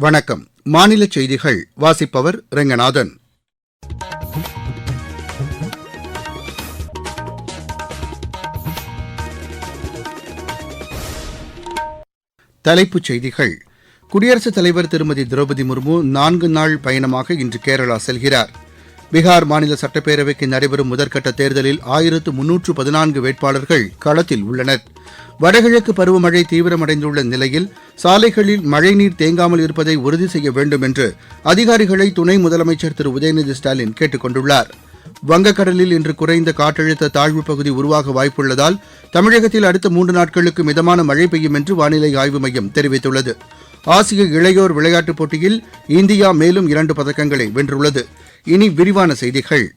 வணக்கம். மாநில செய்திகள் வாசிப்பவர் ரெங்கநாதன். தலைப்புச் செய்திகள். குடியரசுத் தலைவர் திருமதி திரௌபதி முர்மு நான்கு நாள் பயணமாக இன்று கேரளா செல்கிறார். பீகார் மாநில சட்டப்பேரவைக்கு நடைபெறும் முதற்கட்ட தேர்தலில் ஆயிரத்து முன்னூற்று பதினான்கு வேட்பாளர்கள் களத்தில் உள்ளனர். வடகிழக்கு பருவமழை தீவிரமடைந்துள்ள நிலையில் சாலைகளில் மழைநீர் தேங்காமல் இருப்பதை உறுதி செய்ய வேண்டும் என்று அதிகாரிகளை துணை முதலமைச்சர் திரு. உதயநிதி ஸ்டாலின் கேட்டுக் கொண்டுள்ளார். வங்கக்கடலில் இன்று குறைந்த காற்றழுத்த தாழ்வுப் பகுதி உருவாக வாய்ப்புள்ளதால் தமிழகத்தில் அடுத்த மூன்று நாட்களுக்கு மிதமான மழை பெய்யும் என்று வானிலை ஆய்வு மையம் தெரிவித்துள்ளது. ஆசிய இளையோர் விளையாட்டுப் போட்டியில் இந்தியா மேலும் இரண்டு பதக்கங்களை வென்றுள்ளது. இனி விரிவான செய்திகள்.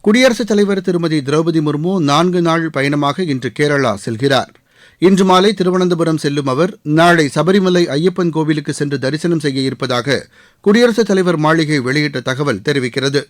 குடியரசுத் தலைவர் திருமதி திரௌபதி முர்மு நான்கு நாள் பயணமாக இன்று கேரளா செல்கிறார். இன்று மாலை திருவனந்தபுரம் செல்லும் அவர் நாளை சபரிமலை ஐயப்பன் கோவிலுக்கு சென்று தரிசனம் செய்ய இருப்பதாக குடியரசுத் தலைவர் மாளிகை வெளியிட்ட தகவல் தெரிவிக்கிறது.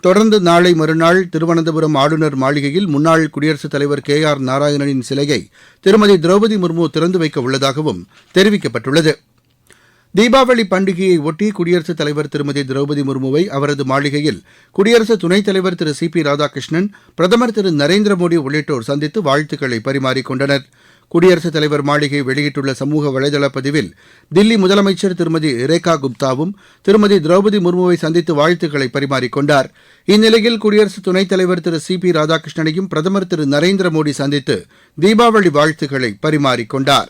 தொடர்ந்து நாளை மறுநாள் திருவனந்தபுரம் ஆளுநர் மாளிகையில் முன்னாள் குடியரசுத் தலைவர் கே ஆர் நாராயணனின் சிலையை திருமதி திரௌபதி முர்மு திறந்து வைக்க உள்ளதாகவும் தெரிவிக்கப்பட்டுள்ளது. தீபாவளி பண்டிகையை ஒட்டி குடியரசுத் தலைவர் திருமதி திரௌபதி முர்முவை அவரது மாளிகையில் குடியரசு துணைத் தலைவர் திரு சி பி ராதாகிருஷ்ணன் பிரதமர் திரு நரேந்திர மோடி உள்ளிட்டோர் சந்தித்து வாழ்த்துக்களை பரிமாறிக்கொண்டனர் குடியரசுத் தலைவர் மாளிகை வெளியிட்டுள்ள சமூக வலைதள பதிவில் தில்லி முதலமைச்சர் திருமதி ரேகா குப்தாவும் திருமதி திரௌபதி முர்முவை சந்தித்து வாழ்த்துக்களை பரிமாறிக்கொண்டார் இந்நிலையில் குடியரசு துணைத் தலைவர் திரு சி பி ராதாகிருஷ்ணனையும் பிரதமர் திரு நரேந்திர மோடி சந்தித்து தீபாவளி வாழ்த்துக்களை பரிமாறிக்கொண்டாா்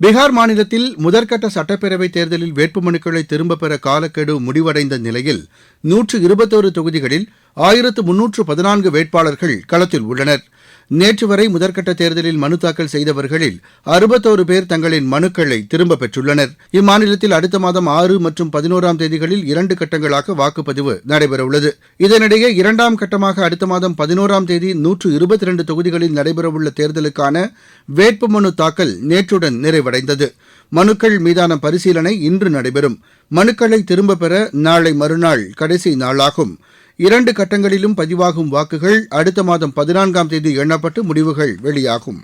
பீகார் மாநிலத்தில் முதற்கட்ட சட்டப்பேரவைத் தேர்தலில் வேட்புமனுக்களை திரும்பப்பெற காலக்கெடு முடிவடைந்த நிலையில் நூற்று இருபத்தோரு தொகுதிகளில் ஆயிரத்து முன்னூற்று பதினான்கு வேட்பாளர்கள் களத்தில் உள்ளனர். நேற்று வரை முதற்கட்ட தேர்தலில் மனு தாக்கல் செய்தவர்களில் அறுபத்தோரு பேர் தங்களின் மனுக்களை திரும்பப் பெற்றுள்ளனர். இம்மாநிலத்தில் அடுத்த மாதம் ஆறு மற்றும் பதினோராம் தேதிகளில் இரண்டு கட்டங்களாக வாக்குப்பதிவு நடைபெறவுள்ளது. இதனிடையே இரண்டாம் கட்டமாக அடுத்த மாதம் பதினோராம் தேதி நூற்று இருபத்தி இரண்டு தொகுதிகளில் நடைபெறவுள்ள தேர்தலுக்கான வேட்புமனு தாக்கல் நேற்றுடன் நிறைவடைந்தது. மனுக்கள் மீதான பரிசீலனை இன்று நடைபெறும். மனுக்களை திரும்பப் பெற நாளை மறுநாள் கடைசி நாளாகும். இரண்டு கட்டங்களிலும் பதிவாகும் வாக்குகள் அடுத்த மாதம் பதினான்காம் தேதி எண்ணப்பட்டு முடிவுகள் வெளியாகும்.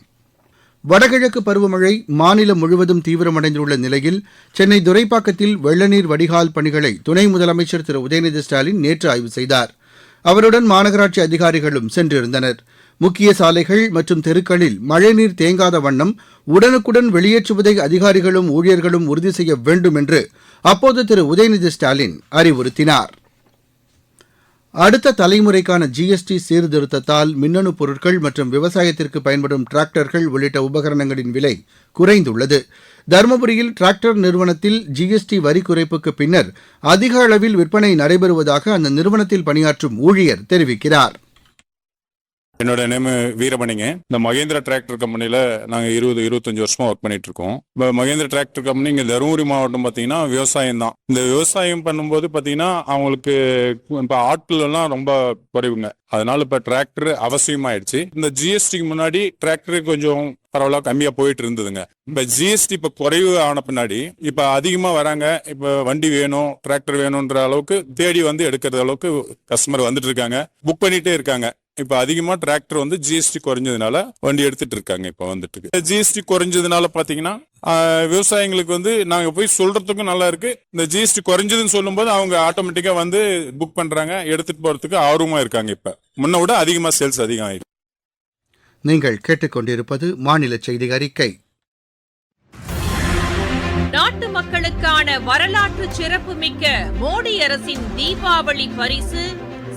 வடகிழக்கு பருவமழை மாநிலம் முழுவதும் தீவிரமடைந்துள்ள நிலையில் சென்னை துரைப்பாக்கத்தில் வெள்ளநீர் வடிகால் பணிகளை துணை முதலமைச்சர் திரு. உதயநிதி ஸ்டாலின் நேற்று ஆய்வு செய்தார். அவருடன் மாநகராட்சி அதிகாரிகளும் சென்றிருந்தனர். முக்கிய சாலைகள் மற்றும் தெருக்களில் மழைநீர் தேங்காத வண்ணம் உடனுக்குடன் வெளியேற்றுவதை அதிகாரிகளும் ஊழியர்களும் உறுதி செய்ய வேண்டும் என்று அப்போது திரு. உதயநிதி ஸ்டாலின் அறிவுறுத்தினார். அடுத்த தலைமுறைக்கான ஜிஎஸ்டி சீர்திருத்தத்தால் மின்னணு பொருட்கள் மற்றும் விவசாயத்திற்கு பயன்படும் டிராக்டர்கள் உள்ளிட்ட உபகரணங்களின் விலை குறைந்துள்ளது. தருமபுரியில் டிராக்டர் நிறுவனத்தில் ஜிஎஸ்டி வரி குறைப்புக்கு பின்னர் அதிக அளவில் விற்பனை நடைபெறுவதாக அந்த நிறுவனத்தில் பணியாற்றும் ஊழியர் தெரிவிக்கிறார். என்னோட நேம் வீரமணிங்க. இந்த மகேந்திர டிராக்டர் கம்பெனியில் நாங்கள் இருபது இருபத்தஞ்சு வருஷமா ஒர்க் பண்ணிட்டு இருக்கோம் இப்போ மகேந்திர டிராக்டர் கம்பெனி இங்கே தருமபுரி மாவட்டம் பார்த்தீங்கன்னா விவசாயம் தான். இந்த விவசாயம் பண்ணும்போது பார்த்தீங்கன்னா அவங்களுக்கு இப்போ ஆட்கள் எல்லாம் ரொம்ப குறைவுங்க. அதனால இப்போ டிராக்டர் அவசியமாயிடுச்சு. இந்த ஜிஎஸ்டிக்கு முன்னாடி டிராக்டர் கொஞ்சம் பரவாயில்ல கம்மியா போயிட்டு இருந்ததுங்க இப்ப ஜிஎஸ்டி இப்ப குறைவு ஆன பின்னாடி இப்ப அதிகமா வராங்க. இப்ப வண்டி வேணும் டிராக்டர் வேணும்ன்ற அளவுக்கு தேடி வந்து எடுக்கிறது அளவுக்கு கஸ்டமர் வந்துட்டு இருக்காங்க. புக் பண்ணிட்டே இருக்காங்க. இப்ப அதிகமா டிராக்டர் வந்து ஜிஎஸ்டி குறைஞ்சதுனால வண்டி எடுத்துட்டு இருக்காங்க இப்ப வந்துட்டு. ஜிஎஸ்டி குறைஞ்சதுனால பாத்தீங்கன்னா ஆஹ், விவசாயிங்களுக்கு வந்து நாங்க போய் சொல்றதுக்கும் நல்லா இருக்கு. இந்த ஜிஎஸ்டி குறைஞ்சதுன்னு சொல்லும்போது அவங்க ஆட்டோமேட்டிக்கா வந்து புக் பண்றாங்க எடுத்துட்டு போறதுக்கு ஆர்வமா இருக்காங்க இப்ப. முன்ன விட அதிகமா சேல்ஸ் அதிகம் ஆயிருக்கு நீங்கள் கேட்டுக்கொண்டிருப்பது மாநில செய்தி அறிக்கை. நாட்டு மக்களுக்கான வரலாற்று சிறப்புமிக்க மோடி அரசின் தீபாவளி பரிசு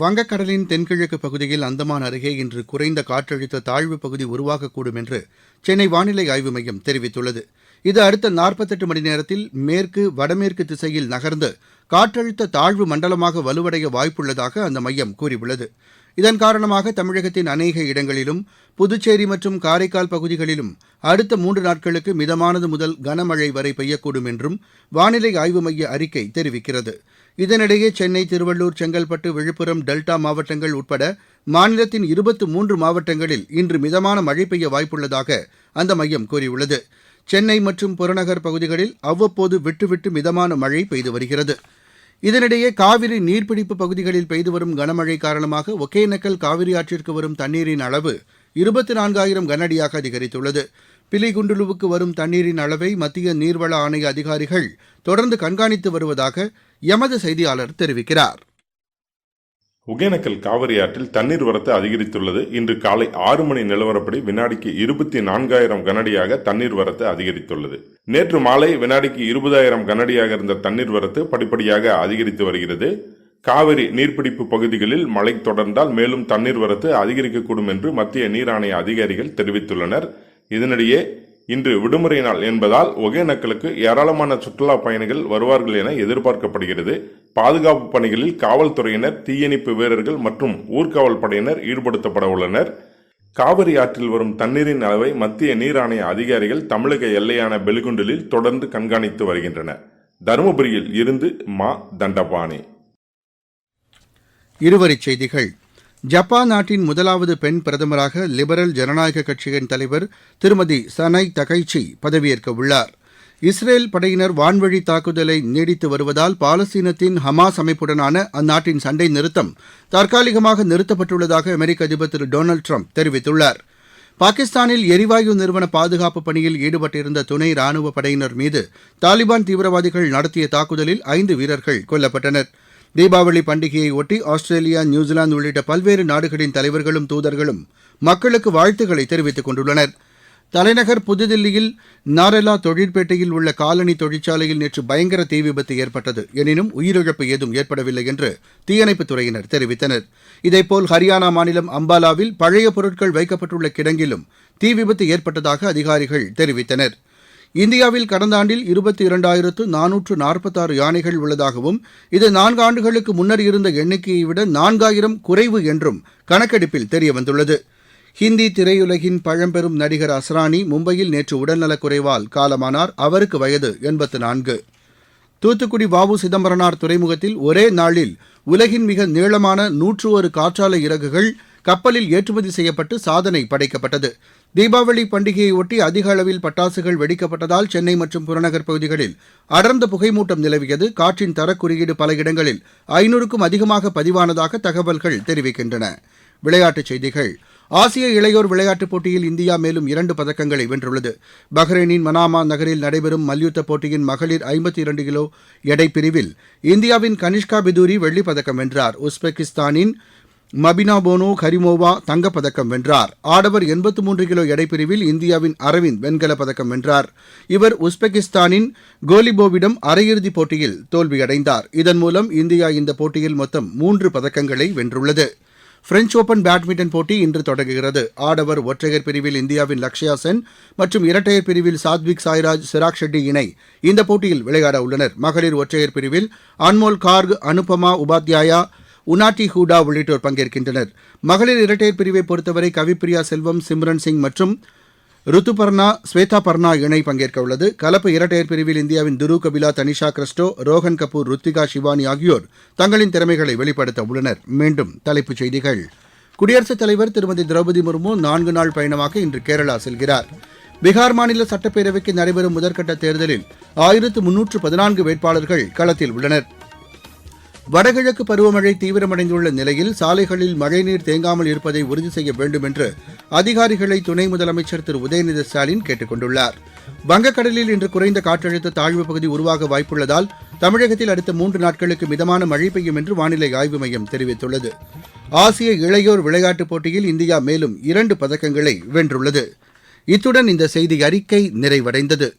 வங்கக்கடலின் தென்கிழக்கு பகுதியில் அந்தமான் அருகே இன்று குறைந்த காற்றழுத்த தாழ்வு பகுதி உருவாகக்கூடும் என்று சென்னை வானிலை ஆய்வு மையம் தெரிவித்துள்ளது. இது அடுத்த நாற்பத்தெட்டு மணி நேரத்தில் மேற்கு வடமேற்கு திசையில் நகர்ந்து காற்றழுத்த தாழ்வு மண்டலமாக வலுவடைய வாய்ப்புள்ளதாக அந்த மையம் கூறியுள்ளது. இதன் காரணமாக தமிழகத்தின் அநேக இடங்களிலும் புதுச்சேரி மற்றும் காரைக்கால் பகுதிகளிலும் அடுத்த மூன்று நாட்களுக்கு மிதமானது முதல் கனமழை வரை பெய்யக்கூடும் என்றும் வானிலை ஆய்வு மைய அறிக்கை தெரிவிக்கிறது. இதனிடையே சென்னை திருவள்ளூர் செங்கல்பட்டு விழுப்புரம் டெல்டா மாவட்டங்கள் உட்பட மாநிலத்தின் இருபத்து மூன்று மாவட்டங்களில் இன்று மிதமான மழை பெய்ய வாய்ப்புள்ளதாக அந்த மையம் கூறியுள்ளது. சென்னை மற்றும் புறநகர் பகுதிகளில் அவ்வப்போது விட்டுவிட்டு மிதமான மழை பெய்து வருகிறது. இதனிடையே காவிரி நீர்பிடிப்பு பகுதிகளில் பெய்து வரும் கனமழை காரணமாக ஒகேனக்கல் காவிரி ஆற்றிற்கு வரும் தண்ணீரின் அளவு இருபத்தி நான்காயிரம் கனஅடியாக அதிகரித்துள்ளது. பிலிகுண்டுலுவுக்கு வரும் தண்ணீரின் அளவை மத்திய நீர்வள ஆணைய அதிகாரிகள் தொடர்ந்து கண்காணித்து வருவதாக எமது செய்தியாளர் தெரிவிக்கிறார். ஒகேனக்கல் காவிரி ஆற்றில் தண்ணீர் வரத்து அதிகரித்துள்ளது. இன்று காலை ஆறு மணி நிலவரப்படி வினாடிக்கு இருபத்தி நான்காயிரம் கனடியாக தண்ணீர் வரத்து அதிகரித்துள்ளது. நேற்று மாலை வினாடிக்கு இருபதாயிரம் கனடியாக இருந்த தண்ணீர் வரத்து படிப்படியாக அதிகரித்து வருகிறது. காவிரி நீர்பிடிப்பு பகுதிகளில் மழை தொடர்ந்தால் மேலும் தண்ணீர் வரத்து அதிகரிக்கக்கூடும் என்று மத்திய நீர் ஆணைய அதிகாரிகள் தெரிவித்துள்ளனர். இதனிடையே இன்று விடுமுறை நாள் என்பதால் ஒகேனக்கலுக்கு ஏராளமான சுற்றுலா பயணிகள் வருவார்கள் என எதிர்பார்க்கப்படுகிறது. பாதுகாப்பு பணிகளில் காவல்துறையினர் தீயணைப்பு வீரர்கள் மற்றும் ஊர்காவல் படையினர் ஈடுபடுத்தப்பட உள்ளனர். காவிரி ஆற்றில் வரும் தண்ணீரின் அளவை மத்திய நீர் ஆணைய அதிகாரிகள் தமிழக எல்லையான பெலிகுண்டலில் தொடர்ந்து கண்காணித்து வருகின்றனர். தருமபுரியில் இருந்து மா தண்டபாணி. இருவரிச் செய்திகள். ஜப்பான் நாட்டின் முதலாவது பெண் பிரதமராக லிபரல் ஜனநாயக கட்சியின் தலைவர் திருமதி சனை தகைச்சி பதவியேற்க உள்ளார். இஸ்ரேல் படையினர் வான்வழி தாக்குதலை நீடித்து வருவதால் பாலஸ்தீனத்தின் ஹமாஸ் அமைப்புடனான அந்நாட்டின் சண்டை நிறுத்தம் தற்காலிகமாக நிறுத்தப்பட்டுள்ளதாக அமெரிக்க அதிபர் திரு டொனால்டு ட்ரம்ப் தெரிவித்துள்ளார். பாகிஸ்தானில் எரிவாயு நிறுவன பாதுகாப்பு பணியில் ஈடுபட்டிருந்த துணை ராணுவ படையினர் மீது தாலிபான் தீவிரவாதிகள் நடத்திய தாக்குதலில் ஐந்து வீரர்கள் கொல்லப்பட்டனர். தீபாவளி பண்டிகையை ஒட்டி ஆஸ்திரேலியா நியூசிலாந்து உள்ளிட்ட பல்வேறு நாடுகளின் தலைவர்களும் தூதர்களும் மக்களுக்கு வாழ்த்துக்களை தெரிவித்துக் கொண்டுள்ளனர். தலைநகர் புதுதில்லியில் நாரெலா தொழிற்பேட்டையில் உள்ள காலனி தொழிற்சாலையில் நேற்று பயங்கர தீ விபத்து ஏற்பட்டது. எனினும் உயிரிழப்பு ஏதும் ஏற்படவில்லை என்று தீயணைப்புத் துறையினர் தெரிவித்தனர். இதேபோல் ஹரியானா மாநிலம் அம்பாலாவில் பழைய பொருட்கள் வைக்கப்பட்டுள்ள கிடங்கிலும் தீ விபத்து ஏற்பட்டதாக அதிகாரிகள் தெரிவித்தனர். இந்தியாவில் கடந்த ஆண்டில் இருபத்தி இரண்டாயிரத்து நானூற்று நாற்பத்தாறு யானைகள் உள்ளதாகவும் இது நான்கு ஆண்டுகளுக்கு முன்னர் இருந்த எண்ணிக்கையை விட நான்காயிரம் குறைவு என்றும் கணக்கெடுப்பில் தெரியவந்துள்ளது. ஹிந்தி திரையுலகின் பழம்பெரும் நடிகர் அஸ்ரானி மும்பையில் நேற்று உடல்நலக் குறைவால் காலமானார். அவருக்கு வயது எண்பத்து நான்கு. தூத்துக்குடி வாவு சிதம்பரனார் துறைமுகத்தில் ஒரே நாளில் உலகின் மிக நீளமான நூற்று ஒரு காற்றாலை இறகுகள் கப்பலில் ஏற்றுமதி செய்யப்பட்டு சாதனை படைக்கப்பட்டது. தீபாவளி பண்டிகையையொட்டி அதிக அளவில் பட்டாசுகள் வெடிக்கப்பட்டதால் சென்னை மற்றும் புறநகர் பகுதிகளில் அடர்ந்த புகைமூட்டம் நிலவியது. காற்றின் தரக்குறியீடு பல இடங்களில் ஐநூறுக்கும் அதிகமாக பதிவானதாக தகவல்கள் தெரிவிக்கின்றன. விளையாட்டுச் செய்திகள். ஆசிய இளையோர் விளையாட்டுப் போட்டியில் இந்தியா மேலும் இரண்டு பதக்கங்களை வென்றுள்ளது. பஹ்ரைனின் மனாமா நகரில் நடைபெறும் மல்யுத்த போட்டியின் மகளிர் ஐம்பத்தி இரண்டு கிலோ எடை பிரிவில் இந்தியாவின் கனிஷ்கா பிதூரி வெள்ளிப் பதக்கம் வென்றார். உஸ்பெகிஸ்தானின் மபினா போனோ கரிமோவா தங்கப்பதக்கம் வென்றார். ஆடவர் எண்பத்து மூன்று கிலோ எடைப்பிரிவில் இந்தியாவின் அரவிந்த் வெண்கலப் பதக்கம் வென்றார். இவர் உஸ்பெகிஸ்தானின் கோலிபோவிடம் அரையிறுதிப் போட்டியில் தோல்வியடைந்தார். இதன் மூலம் இந்தியா இந்த போட்டியில் மொத்தம் மூன்று பதக்கங்களை வென்றுள்ளது. பிரெஞ்ச் ஓபன் பேட்மிண்டன் போட்டி இன்று தொடங்குகிறது. ஆடவர் ஒற்றையர் பிரிவில் இந்தியாவின் லக்ஷயா சென் மற்றும் இரட்டையர் பிரிவில் சாத்விக் சாய்ராஜ் சிராக் ஷெட்டி இணை இந்த போட்டியில் விளையாட உள்ளனர். மகளிர் ஒற்றையர் பிரிவில் அன்மோல் கார்க் அனுபமா உபாத்யாயா உனாட்டி ஹூடா உள்ளிட்டோர் பங்கேற்கின்றனர். மகளிர் இரட்டையர் பிரிவை பொறுத்தவரை கவிப்பிரியா செல்வம் சிம்ரன் சிங் மற்றும் ருத்துபர்ணா ஸ்வேதா பர்ணா இணை பங்கேற்க உள்ளது. கலப்பு இரட்டையர் பிரிவில் இந்தியாவின் துரு கபிலா தனிஷா கிறிஸ்டோ ரோஹன் கபூர் ருத்திகா சிவானி ஆகியோர் தங்களின் திறமைகளை வெளிப்படுத்த உள்ளனர். மீண்டும் தலைப்புச் செய்திகள். குடியரசுத் தலைவர் திருமதி திரௌபதி முர்மு நான்கு நாள் பயணமாக இன்று கேரளா செல்கிறார். பீகார் மாநில சட்டப்பேரவைக்கு நடைபெறும் முதற்கட்ட தேர்தலில் ஆயிரத்து முன்னூற்று பதினான்கு வேட்பாளர்கள் களத்தில் உள்ளனர். வடகிழக்கு பருவமழை தீவிரமடைந்துள்ள நிலையில் சாலைகளில் மழைநீர் தேங்காமல் இருப்பதை உறுதி செய்ய வேண்டும் என்று அதிகாரிகளை துணை முதலமைச்சர் திரு. உதயநிதி ஸ்டாலின் கேட்டுக் கொண்டுள்ளார். வங்கக்கடலில் இன்று குறைந்த காற்றழுத்த தாழ்வு பகுதி உருவாக வாய்ப்புள்ளதால் தமிழகத்தில் அடுத்த மூன்று நாட்களுக்கு மிதமான மழை பெய்யும் என்று வானிலை ஆய்வு மையம் தெரிவித்துள்ளது. ஆசிய இளையோர் விளையாட்டுப் போட்டியில் இந்தியா மேலும் இரண்டு பதக்கங்களை வென்றுள்ளது. இத்துடன் இந்த செய்தி அறிக்கை நிறைவடைந்தது.